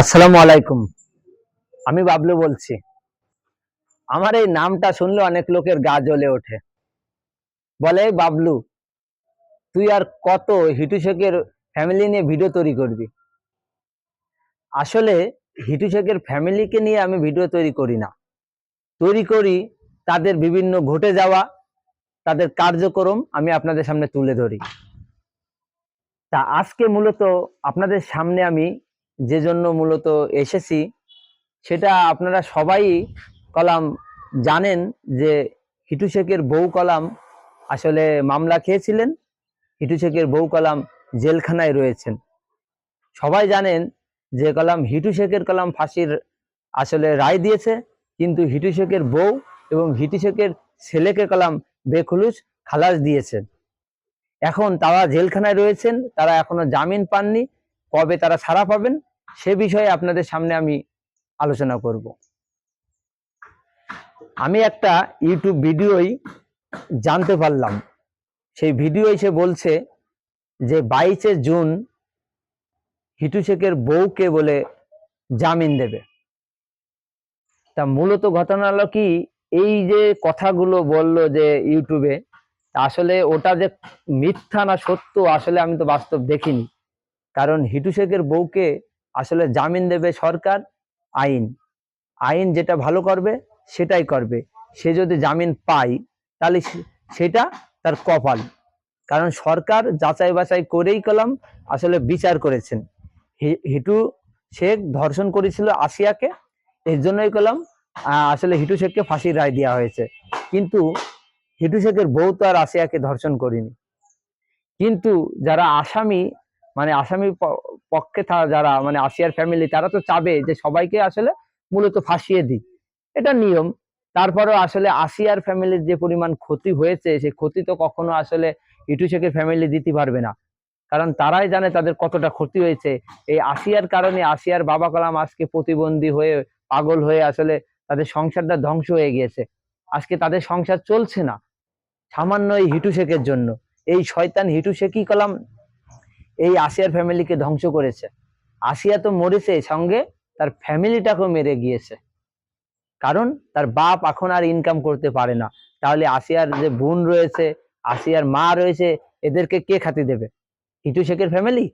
আসসালামু আলাইকুম। আমি বাবলু বলছি। আমার এই নামটা শুনলে অনেক লোকের গা জ্বলে ওঠে। বলে, বাবলু, তুই আর কত হিটু শেখের ফ্যামিলি নিয়ে ভিডিও তৈরি করবি? আসলে হিটু শেখের ফ্যামিলিকে নিয়ে আমি ভিডিও তৈরি করি না। তৈরি করি তাদের বিভিন্ন ঘটে যাওয়া, তাদের কার্যক্রম আমি আপনাদের সামনে তুলে ধরি। তা আজকে মূলত আপনাদের সামনে আমি যে জন্য মূলত এসেছি, সেটা আপনারা সবাই কলাম জানেন যে হিটু শেখের বউ কলাম আসলে মামলা খেয়েছিলেন, হিটু শেখের বউ কলাম জেলখানায় রয়েছেন। সবাই জানেন যে কলাম, হিটু শেখের কলাম ফাঁসির আসলে রায় দিয়েছে, কিন্তু হিটু শেখের বউ এবং হিটু শেখের ছেলেকে কলাম বেখুলুস খালাস দিয়েছেন এখন তারা জেলখানায় রয়েছেন, তারা এখনও জামিন পাননি, কবে তারা ছাড়া পাবেন সে বিষয়ে আপনাদের সামনে আমি আলোচনা করব। আমি একটা ইউটিউব ভিডিওই জানতে পারলাম। সেই ভিডিও এসে বলছে যে বাইশে জুন হিটু শেখের বউকে বলে জামিন দেবে। তা মূলত ঘটনা হলো কি, এই যে কথাগুলো বলল যে ইউটিউবে, আসলে ওটা যে মিথ্যা না সত্য, আসলে আমি তো বাস্তব দেখিনি। কারণ হিটু শেখের বউকে আসলে জামিন দেবে সরকার, আইন। আইন যেটা ভালো করবে, সেটাই করবে। সে যদি জামিন পায়, তাহলে সেটা তার কপাল। কারণ সরকার যাচাই বাছাই করেই কলাম, আসলে বিচার করেছেন। হিটু শেখ ধর্ষণ করেছিল আসিয়াকে, এর জন্যই কলাম আসলে হিটু শেখকে ফাঁসির রায় দেওয়া হয়েছে। কিন্তু হিটু শেখের বউ তো আর আসিয়াকে ধর্ষণ করিনি। কিন্তু যারা আসামি মানে আসামি পক্ষে যারা মানে আসিয়ার ফ্যামিলি তারা তো চাবে যে সবাইকে আসলে মূলত ফাঁসিয়ে দিই এটা নিয়ম। তারপরেও আসলে আসিয়ার ফ্যামিলির যে পরিমাণ ক্ষতি হয়েছে, সেই ক্ষতি তো কখনো আসলে ইটু শেখের ফ্যামিলি দিতে পারবে না। কারণ তারাই জানে তাদের কতটা ক্ষতি হয়েছে। এই আসিয়ার কারণে আসিয়ার বাবা কালাম আজকে প্রতিবন্ধী হয়ে, পাগল হয়ে আসলে তাদের সংসারটা ধ্বংস হয়ে গিয়েছে। আজকে তাদের সংসার চলছে না। সামান্য এই হিটু শেখের জন্য। এই শয়তান হিটু শেখই কলাম এই আসিয়ার ফ্যামিলিকে ধ্বংস করেছে। আসিয়া তো মরেছে সঙ্গে, তার ফ্যামিলিটাকেও মেরে গিয়েছে। কারণ তার বাপ এখন আর ইনকাম করতে পারে না। তাহলে আসিয়ার যে বোন রয়েছে, আসিয়ার মা রয়েছে, এদেরকে কে খাতি দেবে? হিটু শেখের ফ্যামিলি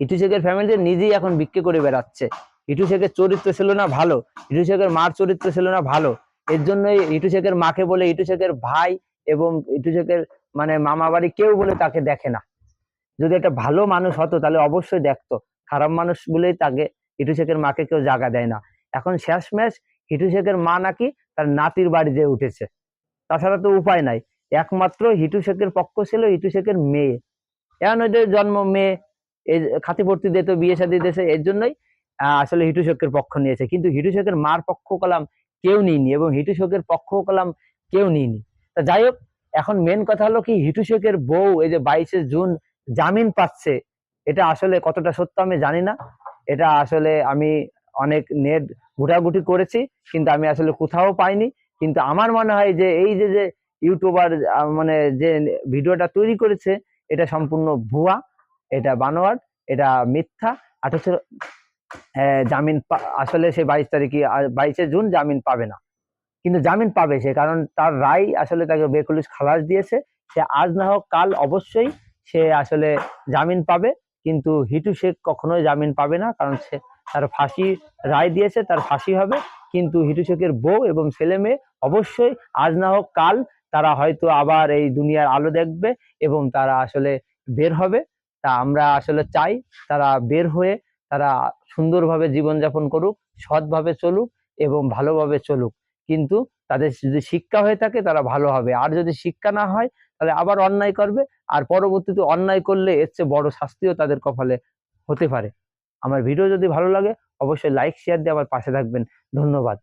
হিটু শেখের ফ্যামিলি নিজেই এখন বিক্রি করে বেড়াচ্ছে। হিটু শেখের চরিত্র ছিল না ভালো হিটু শেখের মার চরিত্র ছিল না ভালো। এর জন্যই হিটু শেখের মাকে বলে হিটু শেখের ভাই এবং হিটু শেখের মানে মামা বাড়ি কেউ বলে তাকে দেখে না। যদি একটা ভালো মানুষ হতো, তাহলে অবশ্যই দেখতো। খারাপ মানুষ বলেই তাকে হিটু শেখের মাকে কেউ জায়গা দেয় না। এখন শেষ ম্যাচ হিটু শেখের মা নাকি তার নাতির বাড়িতে উঠেছে। তাছাড়া তো উপায় নাই। একমাত্র হিটু শেখের পক্ষ ছিল হিটু শেখের মেয়ে। এখন ওদের জন্ম মেয়ে, এই খাতিপর্তি দিত বিয়ে শাদী দিয়েছে, এর জন্যই আসলে হিটু শেখের পক্ষ নিয়েছে। কিন্তু হিটু শেখের মার পক্ষ কলাম কেউ নিইনি এবং হিটু শেখের পক্ষ কলাম কেউ নিইনি। তা যাই হোক, এখন মেন কথা হলো কি হিটু শেখের বউ, এই যে বাইশে জুন জামিন পাচ্ছে, এটা আসলে কতটা সত্য আমি জানি না। এটা আসলে আমি অনেক নেট ঘুটাঘুটি করেছি, কিন্তু আমি আসলে কোথাও পাইনি। কিন্তু আমার মনে হয় যে এই যে যে ইউটিউবার মানে যে ভিডিওটা তৈরি করেছে, এটা সম্পূর্ণ ভুয়া, এটা বানোয়ার এটা মিথ্যা। অথচ জামিন আসলে সে বাইশ তারিখে বাইশে জুন জামিন পাবে না। কিন্তু জামিন পাবে সে, কারণ তার রায় আসলে তাকে বেকুলিশ খালাস দিয়েছে। সে আজ না হোক কাল অবশ্যই সে আসলে জামিন পাবে, কিন্তু হিটু শেখ কখনোই জামিন পাবে না, কারণ সে তার ফাঁসি রায় দিয়েছে, তার ফাঁসি হবে। কিন্তু হিটু শেখের বউ এবং ছেলে মেয়ে অবশ্যই আজ না হোক কাল তারা হয়তো আবার এই দুনিয়ার আলো দেখবে এবং তারা আসলে বের হবে। তা আমরা আসলে চাই তারা বের হয়ে তারা সুন্দরভাবে জীবনযাপন করুক, সৎভাবে চলুক এবং ভালোভাবে চলুক। কিন্তু তাদের যদি শিক্ষা হয়ে থাকে তারা ভালো হবে। আর যদি শিক্ষা না হয় তাহলে আবার অন্যায় করবে। আর পরবর্তীতে অন্যায় করলে এর চেয়ে বড় শাস্তিও তাদের কপালে হতে পারে। আমার ভিডিও যদি ভালো লাগে, অবশ্যই লাইক শেয়ার দিয়ে আমার পাশে থাকবেন। ধন্যবাদ।